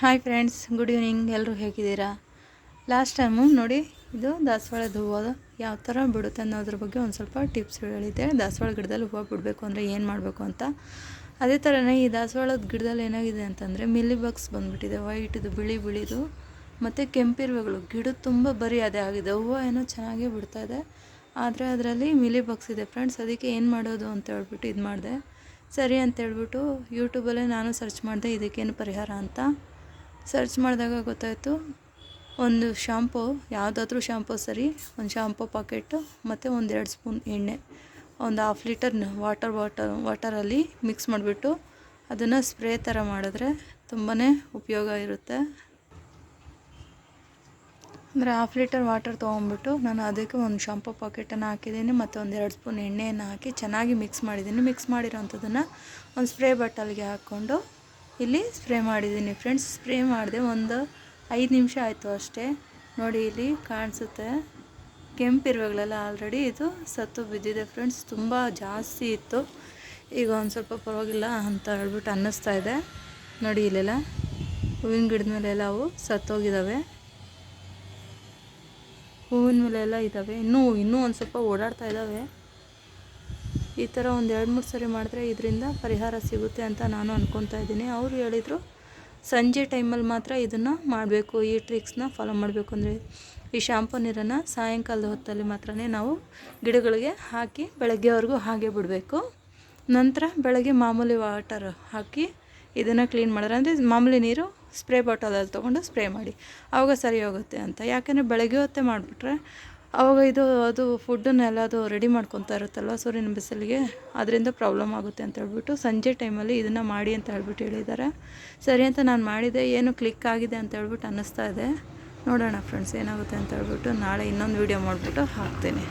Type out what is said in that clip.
Hi friends good evening ಎಲ್ಲರೂ ಹೇಗಿದ್ದೀರಾ? Last time ನೋಡಿ, ಇದು ದಾಸವಾಳದ ಹೂವು ಯಾವ ಥರ ಬಿಡುತ್ತೆ ಅನ್ನೋದ್ರ ಬಗ್ಗೆ ಒಂದು ಸ್ವಲ್ಪ ಟಿಪ್ಸ್ ಹೇಳಿದ್ದೆ. ದಾಸವಾಳ ಗಿಡದಲ್ಲಿ ಹೂವು ಬಿಡಬೇಕು ಅಂದರೆ ಏನು ಮಾಡಬೇಕು ಅಂತ. ಅದೇ ಥರನೇ ಈ ದಾಸವಾಳದ ಗಿಡದಲ್ಲಿ ಏನಾಗಿದೆ ಅಂತಂದರೆ, ಮಿಲ್ಲಿ ಬಗ್ಸ್ ಬಂದುಬಿಟ್ಟಿದೆ. ವೈಟ್ದು ಬಿಳಿ ಬಿಳಿದು, ಮತ್ತು ಕೆಂಪಿರುವೆಗಳು. ಗಿಡ ತುಂಬ ಬರೀ ಅದೇ ಆಗಿದೆ. ಹೂವು ಏನೋ ಚೆನ್ನಾಗೇ ಬಿಡ್ತಾ ಇದೆ. ಆದರೆ ಅದರಲ್ಲಿ ಮಿಲಿ ಬಗ್ಸ್ ಇದೆ ಫ್ರೆಂಡ್ಸ್ ಅದಕ್ಕೆ ಏನು ಮಾಡೋದು ಅಂತ ಹೇಳ್ಬಿಟ್ಟು ಇದು ಮಾಡಿದೆ ಸರಿ ಅಂತ ಹೇಳ್ಬಿಟ್ಟು ಯೂಟ್ಯೂಬಲ್ಲೇ ನಾನು ಸರ್ಚ್ ಮಾಡಿದೆ. ಇದಕ್ಕೇನು ಪರಿಹಾರ ಅಂತ. ಸರ್ಚ್ ಮಾಡಿದಾಗ ಗೊತ್ತಾಯಿತು, ಒಂದು ಶಾಂಪು ಯಾವುದಾದ್ರೂ ಶಾಂಪು ಸರಿ, ಒಂದು ಶಾಂಪು ಪಾಕೆಟು ಮತ್ತು ಒಂದು ಎರಡು ಸ್ಪೂನ್ ಎಣ್ಣೆ. ಒಂದು ಹಾಫ್ ಲೀಟರ್ ವಾಟರ್ ವಾಟರ್ ವಾಟರಲ್ಲಿ ಮಿಕ್ಸ್ ಮಾಡಿಬಿಟ್ಟು ಅದನ್ನು ಸ್ಪ್ರೇ ಥರ ಮಾಡಿದ್ರೆ ತುಂಬಾ ಉಪಯೋಗ ಇರುತ್ತೆ. ಅಂದರೆ ಹಾಫ್ ಲೀಟರ್ ವಾಟರ್ ತೊಗೊಂಬಿಟ್ಟು ನಾನು ಅದಕ್ಕೆ ಒಂದು ಶಾಂಪು ಪಾಕೆಟನ್ನು ಹಾಕಿದ್ದೀನಿ, ಮತ್ತು ಒಂದು ಎರಡು ಸ್ಪೂನ್ ಎಣ್ಣೆಯನ್ನು ಹಾಕಿ ಚೆನ್ನಾಗಿ ಮಿಕ್ಸ್ ಮಾಡಿದ್ದೀನಿ. ಮಿಕ್ಸ್ ಮಾಡಿರೋಂಥದ್ದನ್ನು ಒಂದು ಸ್ಪ್ರೇ ಬಾಟಲ್ಗೆ ಹಾಕ್ಕೊಂಡು ಇಲ್ಲಿ ಸ್ಪ್ರೇ ಮಾಡಿದ್ದೀನಿ. ಫ್ರೆಂಡ್ಸ್ ಸ್ಪ್ರೇ ಮಾಡಿದೆ ಒಂದು ಐದು ನಿಮಿಷ ಆಯಿತು ಅಷ್ಟೇ. ನೋಡಿ ಇಲ್ಲಿ ಕಾಣಿಸುತ್ತೆ. ಕೆಂಪಿರುವಾಗಲೆಲ್ಲ ಆಲ್ರೆಡಿ ಇದು ಸತ್ತು ಬಿದ್ದಿದೆ ಫ್ರೆಂಡ್ಸ್ ತುಂಬ ಜಾಸ್ತಿ ಇತ್ತು. ಈಗ ಒಂದು ಸ್ವಲ್ಪ ಪರವಾಗಿಲ್ಲ ಅಂತ ಹೇಳ್ಬಿಟ್ಟು ಅನ್ನಿಸ್ತಾ ಇದೆ. ನೋಡಿ ಇಲ್ಲೆಲ್ಲ ಹೂವಿನ ಗಿಡದ ಮೇಲೆಲ್ಲ ಅವು ಸತ್ತೋಗಿದ್ದಾವೆ ಹೂವಿನ ಮೇಲೆ ಎಲ್ಲ ಇದ್ದಾವೆ ಇನ್ನೂ ಇನ್ನೂ ಒಂದು ಸ್ವಲ್ಪ ಓಡಾಡ್ತಾ ಇದ್ದಾವೆ ಈ ಥರ ಒಂದು ಎರಡು ಮೂರು ಸರಿ ಮಾಡಿದ್ರೆ ಇದರಿಂದ ಪರಿಹಾರ ಸಿಗುತ್ತೆ ಅಂತ ನಾನು ಅಂದ್ಕೊತಾ ಇದ್ದೀನಿ. ಅವರು ಹೇಳಿದರು, ಸಂಜೆ ಟೈಮಲ್ಲಿ ಮಾತ್ರ ಇದನ್ನು ಮಾಡಬೇಕು, ಈ ಟ್ರಿಕ್ಸ್ನ ಫಾಲೋ ಮಾಡಬೇಕು ಅಂದರೆ. ಈ ಶಾಂಪು ನೀರನ್ನು ಸಾಯಂಕಾಲದ ಹೊತ್ತಲ್ಲಿ ಮಾತ್ರ ನಾವು ಗಿಡಗಳಿಗೆ ಹಾಕಿ ಬೆಳಗ್ಗೆವರೆಗೂ ಹಾಗೆ ಬಿಡಬೇಕು. ನಂತರ ಬೆಳಗ್ಗೆ ಮಾಮೂಲಿ ವಾಟರ್ ಹಾಕಿ ಇದನ್ನು ಕ್ಲೀನ್ ಮಾಡಿದ್ರೆ ಅಂದರೆ ಮಾಮೂಲಿ ನೀರು ಸ್ಪ್ರೇ ಬಾಟಲಲ್ಲಿ ತೊಗೊಂಡು ಸ್ಪ್ರೇ ಮಾಡಿ. ಆವಾಗ ಸರಿ ಹೋಗುತ್ತೆ ಅಂತ. ಯಾಕೆಂದರೆ ಬೆಳಗ್ಗೆ ಹೊತ್ತೇ ಮಾಡಿಬಿಟ್ರೆ ಆವಾಗ ಇದು, ಅದು ಫುಡ್ಡನ್ನೆಲ್ಲ ಅದು ರೆಡಿ ಮಾಡ್ಕೊತಾ ಇರುತ್ತಲ್ವ ಸೂರ್ಯನ ಬಿಸಿಲಿಗೆ? ಅದರಿಂದ ಪ್ರಾಬ್ಲಮ್ ಆಗುತ್ತೆ ಅಂತ ಹೇಳ್ಬಿಟ್ಟು ಸಂಜೆ ಟೈಮಲ್ಲಿ ಇದನ್ನು ಮಾಡಿ ಅಂತ ಹೇಳ್ಬಿಟ್ಟು ಹೇಳಿದ್ದಾರೆ. ಸರಿ ಅಂತ ನಾನು ಮಾಡಿದೆ, ಏನು ಕ್ಲಿಕ್ ಆಗಿದೆ ಅಂತ ಹೇಳ್ಬಿಟ್ಟು ಅನ್ನಿಸ್ತಾ ಇದೆ. ನೋಡೋಣ ಫ್ರೆಂಡ್ಸ್ ಏನಾಗುತ್ತೆ ಅಂತ ಹೇಳ್ಬಿಟ್ಟು ನಾಳೆ ಇನ್ನೊಂದು ವೀಡಿಯೋ ಮಾಡಿಬಿಟ್ಟು ಹಾಕ್ತೇನೆ.